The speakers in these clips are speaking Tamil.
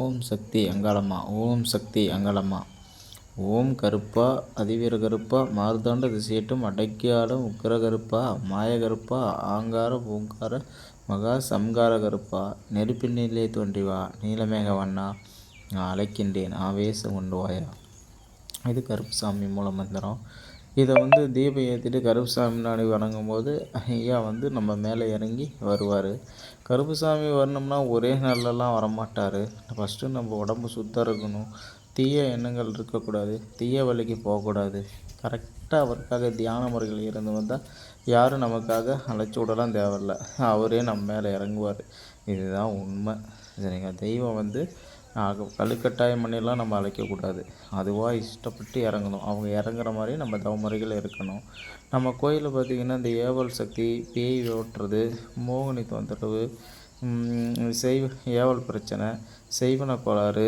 ஓம் சக்தி அங்காளம்மா ஓம் சக்தி அங்காளம்மா. ஓம் கருப்பா அதிவீர கருப்பா மார்த்தாண்ட திசையட்டும் அடக்கியாலும் உக்கிர கருப்பா மாய கருப்பா ஆங்கார பூங்கார மகா சம்கார கருப்பா. நெருப்பினிலே தோன்றிவா நீலமேக வண்ணா நான் அழைக்கின்றேன் ஆவேசம் கொண்டு வாயா. இது கருப்புசாமி மூலம் மந்திரம் இதை வந்து தீபம் ஏற்றிட்டு கருப்புசாமி முன்னாடி வணங்கும் போது ஐயா வந்து நம்ம மேலே இறங்கி வருவார். கருப்புசாமி வரணும்னா ஒரே நாள்லலாம் வரமாட்டார். ஃபஸ்ட்டு நம்ம உடம்பு சுத்தம் இருக்கணும். தீய எண்ணங்கள் இருக்கக்கூடாது. தீய வழிக்கு போகக்கூடாது. கரெக்டாக அவருக்காக தியான முறைகள் இருந்து வந்தால் யாரும் நமக்காக அழைச்சி விடலாம் தேவையில்ல. அவரே நம்ம மேலே இறங்குவார். இதுதான் உண்மை. சரிங்க தெய்வம் வந்து ஆக கழுக்கட்டாயம் பண்ணிலாம் நம்ம அழைக்கக்கூடாது. அதுவாக இஷ்டப்பட்டு இறங்கணும். அவங்க இறங்குற மாதிரி நம்ம தவமுறைகள் இருக்கணும். நம்ம கோயிலில் பார்த்திங்கன்னா இந்த ஏவல் சக்தி பேய் ஓட்டுறது மோகினி தொந்தரவு செய் செய்வ ஏவல் பிரச்சனை செய்வன கோளாறு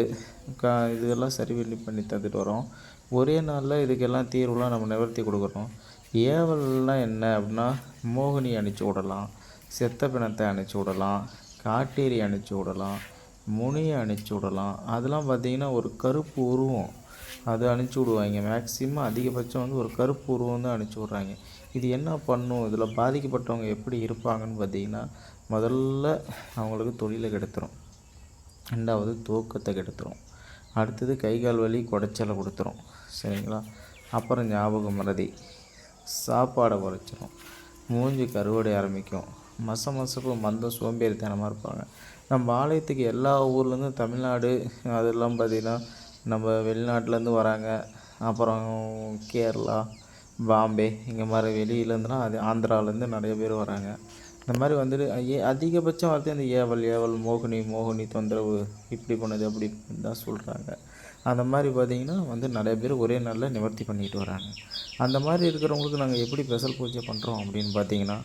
க இதெல்லாம் சரி பண்ணி பண்ணி தந்துட்டு வரோம். ஒரே நாளில் இதுக்கெல்லாம் தீர்வுலாம் நம்ம நிவர்த்தி கொடுக்குறோம் ஏவல்லாம் என்ன அப்படின்னா மோகினி அனுப்பிச்சி விடலாம் செத்த பிணத்தை அனுப்பிச்சி விடலாம் காட்டேரி அனுப்பிச்சி விடலாம் முனியை அனுப்பிச்சி விடலாம். அதெல்லாம் பார்த்தீங்கன்னா ஒரு கருப்பு உருவம். அது அனுப்பிச்சி விடுவாங்க. மேக்ஸிமம் அதிகபட்சம் வந்து ஒரு கருப்பு உருவம் தான் அனுப்பிச்சி விட்றாங்க. இது என்ன பண்ணும்? இதில் பாதிக்கப்பட்டவங்க எப்படி இருப்பாங்கன்னு பார்த்தீங்கன்னா முதல்ல அவங்களுக்கு தொழிலை கெடுத்துரும். ரெண்டாவது தூக்கத்தை கெடுத்துரும். அடுத்தது கை கால் வலி குடைச்சலை கொடுத்துரும். சரிங்களா? அப்புறம் ஞாபகம் மறதி. சாப்பாடை குறைச்சிரும். மூஞ்சி கருவடை ஆரம்பிக்கும். மச மசப்பு மந்தம் சோம்பேறித்தனமாக இருப்பாங்க. நம்ம ஆலயத்துக்கு எல்லா ஊர்லேருந்தும் தமிழ்நாடு அதெல்லாம் பார்த்திங்கன்னா நம்ம வெளிநாட்டிலேருந்து வராங்க. அப்புறம் கேரளா பாம்பே இங்கே மாதிரி வெளியிலேருந்துலாம் அது ஆந்திராவிலேருந்து நிறைய பேர் வராங்க. இந்த மாதிரி வந்துட்டு ஏ அதிகபட்சம் வந்து அந்த ஏவல் ஏவல் மோகினி மோகினி தொந்தரவு இப்படி பண்ணுது அப்படி தான் சொல்கிறாங்க அந்த மாதிரி பார்த்தீங்கன்னா வந்து நிறைய பேர் ஒரே நாளில் நிவர்த்தி பண்ணிட்டு வராங்க. அந்த மாதிரி இருக்கிறவங்களுக்கு நாங்கள் எப்படி ஸ்பெஷல் பூஜை பண்ணுறோம் அப்படின்னு பார்த்தீங்கன்னா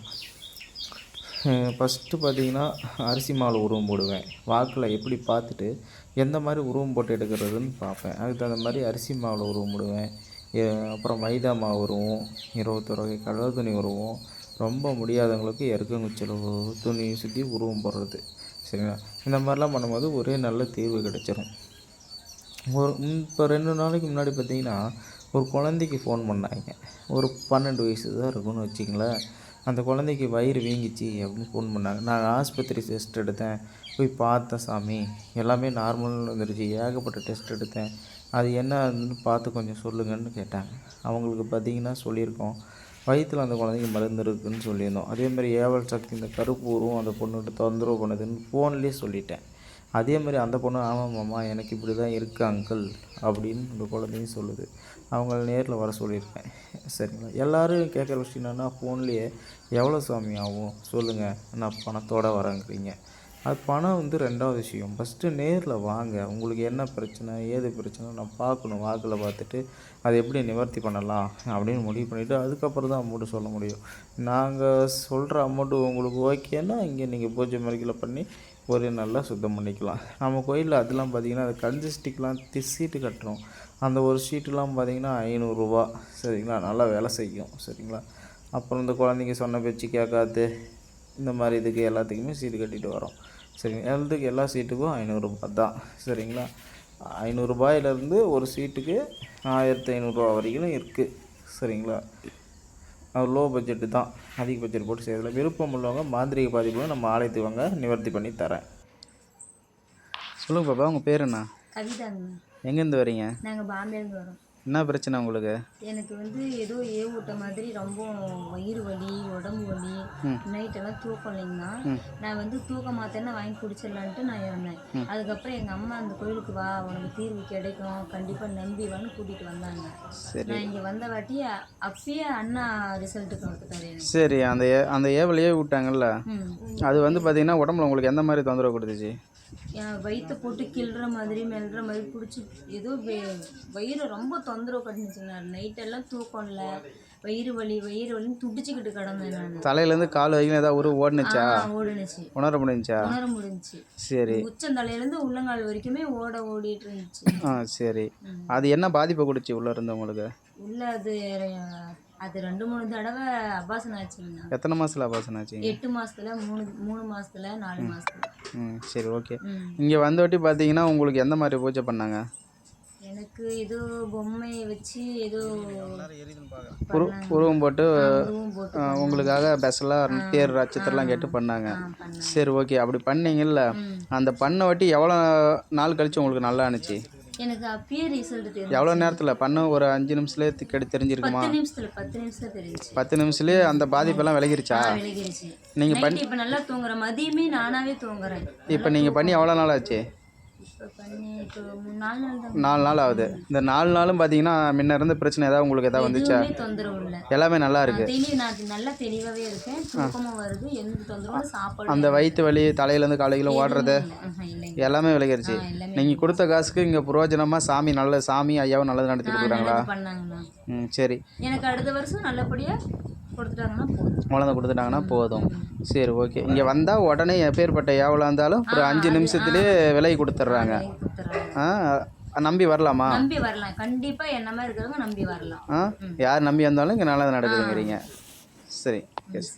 ஃபஸ்ட்டு பார்த்தீங்கன்னா அரிசி மாவு உருவம் போடுவேன். வாக்கில் எப்படி பார்த்துட்டு எந்த மாதிரி உருவம் போட்டு எடுக்கிறதுன்னு பார்ப்பேன். அதுக்கு தகுந்த மாதிரி அரிசி மாவில் உருவம் போடுவேன். அப்புறம் மைதா மாவு உருவம் இருபத்தொரு வகை கடல் துணி உருவம். ரொம்ப முடியாதவங்களுக்கு எருக்கங்குச்சல் துணி சுற்றி உருவம் போடுறது. சரிங்களா? இந்த மாதிரிலாம் பண்ணும்போது ஒரே நல்ல தீர்வு கிடச்சிரும். ஒரு இப்போ ரெண்டு நாளைக்கு முன்னாடி பார்த்தீங்கன்னா ஒரு குழந்தைக்கு ஃபோன் பண்ணாங்க. ஒரு பன்னெண்டு வயசு தான் இருக்கும்னு வச்சிங்களேன் அந்த குழந்தைக்கு வயிறு வீங்கிச்சு அப்படின்னு ஃபோன் பண்ணாங்க. நான் ஆஸ்பத்திரி டெஸ்ட் எடுத்தேன். போய் பார்த்தேன் சாமி. எல்லாமே நார்மல் வந்துருச்சு. ஏகப்பட்ட டெஸ்ட் எடுத்தேன். அது என்னன்னு பார்த்து கொஞ்சம் சொல்லுங்கன்னு கேட்டாங்க. அவங்களுக்கு பார்த்தீங்கன்னா சொல்லியிருக்கோம். வயிற்றில் அந்த குழந்தைக்கு மருந்து இருக்குதுன்னு சொல்லியிருந்தோம். அதேமாதிரி ஏவல் சக்தி இந்த கருப்பு அந்த பொண்ணுகிட்ட தொந்தரவு பண்ணுதுன்னு ஃபோன்லேயே சொல்லிட்டேன். அதே மாதிரி அந்த பொண்ணு ஆமாம் மாமா எனக்கு இப்படி தான் இருக்குது அங்கிள் அப்படின்னு இந்த குழந்தையும் சொல்லுது. அவங்கள நேரில் வர சொல்லியிருக்கேன். சரிங்களா? எல்லோரும் கேட்குற விஷயம் என்னென்னா ஃபோன்லேயே எவ்வளோ சாமி ஆகும்? சொல்லுங்கள் நான் பணத்தோடு வரேங்கிறீங்க. அது பணம் வந்து ரெண்டாவது விஷயம். ஃபஸ்ட்டு நேரில் வாங்க. உங்களுக்கு என்ன பிரச்சனை ஏது பிரச்சனை நான் பார்க்கணும். வாக்கில் பார்த்துட்டு அதை எப்படி நிவர்த்தி பண்ணலாம் அப்படின்னு முடிவு பண்ணிவிட்டு அதுக்கப்புறம் தான் அமௌண்ட்டு சொல்ல முடியும். நாங்கள் சொல்கிற அமௌண்ட்டு உங்களுக்கு ஓகேன்னா இங்கே நீங்கள் பூஜை முறைகளை பண்ணி ஒரு நல்லா சுத்தம் பண்ணிக்கலாம். நம்ம கோயிலில் அதெல்லாம் பார்த்தீங்கன்னா அது கஞ்சி ஸ்டிக்லாம் தி சீட்டு கட்டுறோம். அந்த ஒரு ஷீட்டுலாம் பார்த்தீங்கன்னா ஐநூறுரூவா சரிங்களா? நல்லா வேலை செய்யும். சரிங்களா? அப்புறம் இந்த குழந்தைங்க சொன்ன பேச்சு கேட்காது. இந்த மாதிரி இதுக்கு எல்லாத்துக்குமே சீட்டு கட்டிட்டு வரோம். சரிங்க எல்லாத்துக்கு எல்லா சீட்டுக்கும் ஐநூறுரூபா தான். சரிங்களா? ஐநூறுரூபாயிலேருந்து ஒரு சீட்டுக்கு ஆயிரத்தி ஐநூறுரூவா வரைக்கும் இருக்குது சரிங்களா? லோ பட்ஜெட்டு தான் அதிக பட்ஜெட் போட்டு செய்யறதில்ல விருப்பம் உள்ளவங்க மாந்திரிக பாதிப்புகளை நம்ம ஆலயத்துக்கு வாங்க நிவர்த்தி பண்ணி தரேன். சொல்லுங்கள் பாப்பா உங்கள் பேர் என்ன? கவிதாங்க. எங்கேருந்து வரீங்க? நாங்கள் பாம்பேலேருந்து வரோம். என்ன பிரச்சனை உங்களுக்கு? எனக்கு வந்து ஏதோ ஏவூட்ட மாதிரி ரொம்ப வயிறு வலி உடம்பு வலி நைட்டெல்லாம் தூக்கம் இல்லைங்கண்ணா நான் வந்து தூக்க மாத்தேன்னு வாங்கி குடிச்சிடலான்ட்டு நான் இருந்தேன் அதுக்கப்புறம் எங்கள் அம்மா அந்த கோயிலுக்கு வா உனக்கு தீர்வு கிடைக்கும் கண்டிப்பாக நம்பி வான்னு கூட்டிகிட்டு வந்தாங்க. சரி. நான் இங்கே வந்த வாட்டி அப்பயே அண்ணா ரிசல்ட்டுக்கு வந்துட்டாரு சரி அந்த ஏ அந்த ஏவலையே விட்டாங்கல்ல? அது வந்து பார்த்தீங்கன்னா உடம்புல உங்களுக்கு எந்த மாதிரி தொந்தரவு கொடுத்துச்சு? வயிற்றை போட்டு கிள்ற மாதிரி மெல்ற மாதிரி பிடிச்சி ஏதோ வயிறு ரொம்ப தொந்தரவு பண்ணிச்சுங்க நைட்டெல்லாம் தூக்கம் இல்லை வயிறு வலி வயிறு வலின்னு துடிச்சுக்கிட்டு கிடந்தேன் நான். தலையிலேருந்து கால் வரைக்கும் ஏதாவது ஒரு ஓடுனுச்சா? ஓடுனுச்சு. உணர முடிஞ்சுச்சா உணர முடிஞ்சுச்சு சரி. உச்சந்தலையிலேருந்து உள்ளங்கால் வரைக்குமே ஓட ஓடிட்டு இருந்துச்சு ஆ சரி. அது என்ன பாதிப்பை கொடுச்சு உள்ளே இருந்தவங்களுக்கு உள்ள அது அது ரெண்டு மூணு தடவை அபாசனம் ஆச்சுங்கண்ணா. எத்தனை மாதத்தில் அபாசனம் ஆச்சுங்க? எட்டு மாசத்துல மூணு மூணு மாசத்துல நாலு மாசத்துல. ம் சரி ஓகே. இங்கே வந்தவாட்டி பார்த்தீங்கன்னா உங்களுக்கு எந்த மாதிரி பூஜை பண்ணாங்க? எனக்கு ஏதோ பொம்மையை வச்சு ஏதோ உரு உருவம் போட்டு உங்களுக்காக ஸ்பெஷலாக தேர் நட்சத்திரம்லாம் கேட்டு பண்ணாங்க. சரி ஓகே அப்படி பண்ணீங்கல்ல. அந்த பண்ண வாட்டி எவ்வளோ நாள் கழிச்சு உங்களுக்கு நல்லா இருந்துச்சு? எனக்கு அப்பயே ரிசல்ட் தெரியும் எவ்வளோ நேரத்தில்? பண்ண ஒரு அஞ்சு நிமிஷத்துலேயே கெடு தெரிஞ்சிருக்குமா? பத்து நிமிஷத்துல பத்து நிமிஷத்துல தெரிஞ்சுச்சு. பத்து நிமிஷத்துலேயே அந்த பாதிப்பெல்லாம் விலகிருச்சா? நீங்கள் நைட் இப்ப நல்லா தூங்குறேன் மதியமே நானாவே தூங்குறேன். இப்போ நீங்கள் பண்ணி எவ்வளோ நாள் ஆச்சு? நாலு நாள் ஆகுது. இந்த நாலு நாளும் பார்த்தீங்கன்னா முன்ன இருந்த பிரச்சனை ஏதாவது உங்களுக்கு ஏதாவது வந்துச்சா? எல்லாமே நல்லா இருக்கு. நல்லா தெளிவாவே இருக்கேன். தூக்கமும் வருது. எந்த தொந்தரவும் சாப்பாடு அந்த வயிற்று வலி தலையிலேருந்து காலையிலும் ஓடுறது எல்லாமே விலகிருச்சு. நீங்கள் கொடுத்த காசுக்கு இங்கே புரோஜனமாக சாமி நல்ல சாமி ஐயாவும் நல்லது நடத்தி கொடுக்குறாங்களா? ம் சரி. எனக்கு அடுத்த வருஷம் நல்லபடியா கொடுத்துட்டாங்கன்னா போதும். குழந்தை கொடுத்துட்டாங்கன்னா போதும். சரி ஓகே. இங்கே வந்தால் உடனே எப்பேற்பட்ட ஏவலாக இருந்தாலும் ஒரு அஞ்சு நிமிஷத்துலேயே விலை கொடுத்துட்றாங்க ஆ நம்பி வரலாமா? நம்பி வரலாம். கண்டிப்பா என்ன மாதிரி இருக்கிறவங்க நம்பி வரலாம். ஆ? யார் நம்பி வந்தாலும் இங்கே நல்லது நடக்குதுங்கிறீங்க. சரி எஸ்